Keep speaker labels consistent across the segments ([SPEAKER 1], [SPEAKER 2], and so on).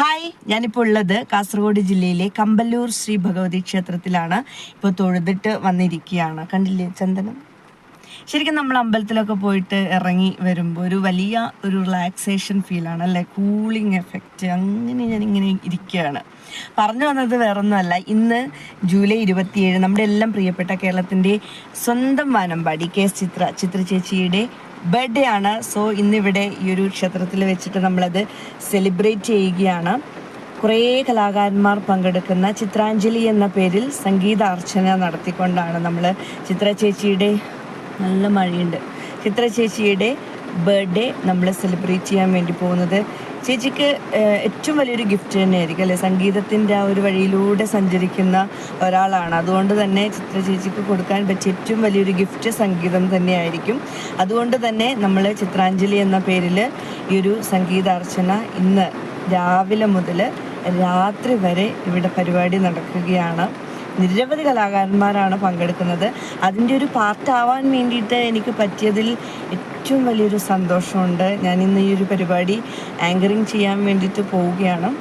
[SPEAKER 1] Hi ഞാനിപ്പോൾ ഉള്ളത് കാസർഗോഡ് ജില്ലയിലെ കമ്പല്ലൂർ ശ്രീ ഭഗവതി ക്ഷേത്രത്തിലാണ്. ഇപ്പോൾ തൊഴുതിട്ട് വന്നിരിക്കുകയാണ്. കണ്ടില്ലേ ചന്ദനം? ശരിക്കും നമ്മൾ അമ്പലത്തിലൊക്കെ പോയിട്ട് ഇറങ്ങി വരുമ്പോൾ ഒരു വലിയ ഒരു റിലാക്സേഷൻ ഫീലാണ് അല്ലേ? കൂളിംഗ് എഫക്റ്റ് അങ്ങനെ ഞാൻ ഇങ്ങനെ ഇരിക്കുകയാണ്. പറഞ്ഞു വന്നത് വേറൊന്നുമല്ല. ഇന്ന് ജൂലൈ ഇരുപത്തിയേഴ് നമ്മുടെ എല്ലാം പ്രിയപ്പെട്ട കേരളത്തിന്റെ സ്വന്തം വാനമ്പാടി കെ എസ് ചിത്ര ചിത്ര ചേച്ചിയുടെ ബർത്ത്ഡേ ആണ്. സോ ഇന്നിവിടെ ഈ ഒരു ക്ഷേത്രത്തിൽ വെച്ചിട്ട് നമ്മളത് സെലിബ്രേറ്റ് ചെയ്യുകയാണ്. കുറേ കലാകാരന്മാർ പങ്കെടുക്കുന്ന ചിത്രാഞ്ജലി എന്ന പേരിൽ സംഗീതാർച്ചന നടത്തിക്കൊണ്ടാണ് നമ്മൾ ചിത്ര ചേച്ചിയുടെ നല്ല മഴയുണ്ട്. ചിത്ര ചേച്ചിയുടെ ബർത്ത്ഡേ നമ്മൾ സെലിബ്രേറ്റ് ചെയ്യാൻ വേണ്ടി പോകുന്നത്. ചേച്ചിക്ക് ഏറ്റവും വലിയൊരു ഗിഫ്റ്റ് തന്നെയായിരിക്കും അല്ലെ? സംഗീതത്തിന്റെ ആ ഒരു വഴിയിലൂടെ സഞ്ചരിക്കുന്ന ഒരാളാണ്. അതുകൊണ്ട് തന്നെ ചിത്ര ചേച്ചിക്ക് കൊടുക്കാൻ പറ്റിയ ഏറ്റവും വലിയൊരു ഗിഫ്റ്റ് സംഗീതം തന്നെയായിരിക്കും. അതുകൊണ്ട് തന്നെ നമ്മൾ ചിത്രാഞ്ജലി എന്ന പേരിൽ ഈ ഒരു സംഗീതാർച്ചന ഇന്ന് രാവിലെ മുതൽ രാത്രി വരെ ഇവിടെ പരിപാടി നടക്കുകയാണ്. നിരവധി കലാകാരന്മാരാണ് പങ്കെടുക്കുന്നത്. അതിന്റെ ഒരു പാർട്ടാവാൻ വേണ്ടിയിട്ട് എനിക്ക് പറ്റിയതിൽ ഏറ്റവും വലിയൊരു സന്തോഷമുണ്ട്. ഞാൻ ഇന്ന് ഈ ഒരു പരിപാടി ആങ്കറിങ് ചെയ്യാൻ വേണ്ടിയിട്ട് പോവുകയാണ്.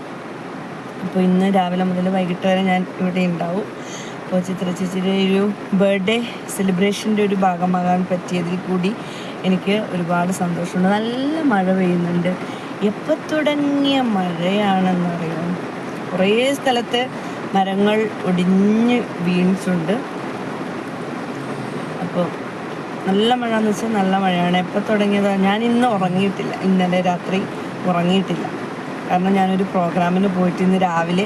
[SPEAKER 1] അപ്പോൾ ഇന്ന് രാവിലെ മുതൽ വൈകിട്ട് വരെ ഞാൻ ഇവിടെ ഉണ്ടാവും. അപ്പോൾ ചിത്ര ചേച്ചിയുടെ ഒരു ബർത്ത്ഡേ സെലിബ്രേഷന്റെ ഒരു ഭാഗമാകാൻ പറ്റിയതിൽ കൂടി എനിക്ക് ഒരുപാട് സന്തോഷമുണ്ട്. നല്ല മഴ പെയ്യുന്നുണ്ട്. എപ്പോൾ തുടങ്ങിയ മഴയാണെന്നറിയാം? കുറേ സ്ഥലത്ത് മരങ്ങൾ ഒടിഞ്ഞ് വീണിട്ടുണ്ട്. അപ്പോൾ നല്ല മഴ എന്ന് വെച്ചാൽ നല്ല മഴയാണ്. എപ്പോൾ തുടങ്ങിയത്? ഞാൻ ഇന്ന് ഉറങ്ങിയിട്ടില്ല. ഇന്നലെ രാത്രി ഉറങ്ങിയിട്ടില്ല. കാരണം ഞാനൊരു പ്രോഗ്രാമിന് പോയിട്ട് ഇന്ന് രാവിലെ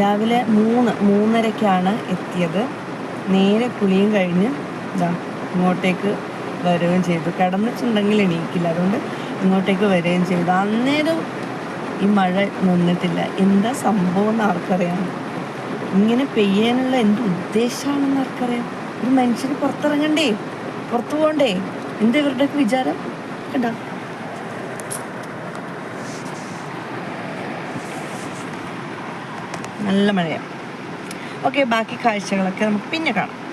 [SPEAKER 1] രാവിലെ മൂന്ന് മൂന്നരയ്ക്കാണ് എത്തിയത്. നേരെ കുളിയും കഴിഞ്ഞ് ഇങ്ങോട്ടേക്ക് വരികയും ചെയ്തു. കിടന്നിട്ടുണ്ടെങ്കിൽ എണീക്കില്ല. അതുകൊണ്ട് ഇങ്ങോട്ടേക്ക് വരികയും ചെയ്തു. അന്നേരം ഈ മഴ നിന്നിട്ടില്ല. എന്താ സംഭവം എന്ന് ആർക്കറിയാം. ഇങ്ങനെ പെയ്യാനുള്ള എന്ത് ഉദ്ദേശമാണെന്ന് ആർക്കറിയാം. ഒരു മനുഷ്യന് പുറത്തിറങ്ങണ്ടേ? പുറത്തു പോകണ്ടേ? എന്താ ഇവരുടെയൊക്കെ വിചാരം? കണ്ട? നല്ല മഴയാണ് ഓക്കെ ബാക്കി കാഴ്ചകളൊക്കെ നമുക്ക് പിന്നെ കാണാം.